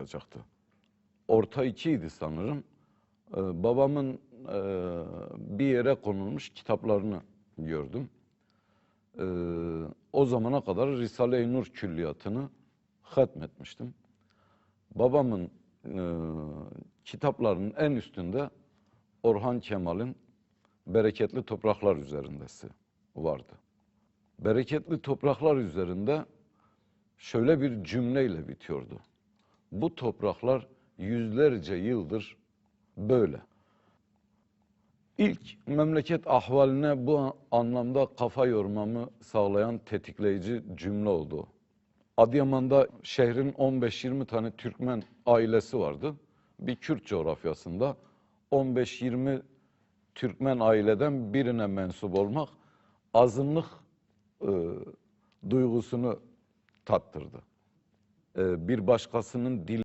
başlayacaktı. Orta ikiydi sanırım. Ee, babamın e, bir yere konulmuş kitaplarını gördüm. Ee, o zamana kadar Risale-i Nur külliyatını hatmetmiştim. Babamın e, kitaplarının en üstünde Orhan Kemal'in Bereketli Topraklar üzerindesi vardı. Bereketli Topraklar üzerinde şöyle bir cümleyle bitiyordu. Bu topraklar yüzlerce yıldır böyle. İlk memleket ahvaline bu anlamda kafa yormamı sağlayan tetikleyici cümle oldu. Adıyaman'da şehrin 15-20 tane Türkmen ailesi vardı. Bir Kürt coğrafyasında 15-20 Türkmen aileden birine mensup olmak azınlık e, duygusunu tattırdı. E, bir başkasının dil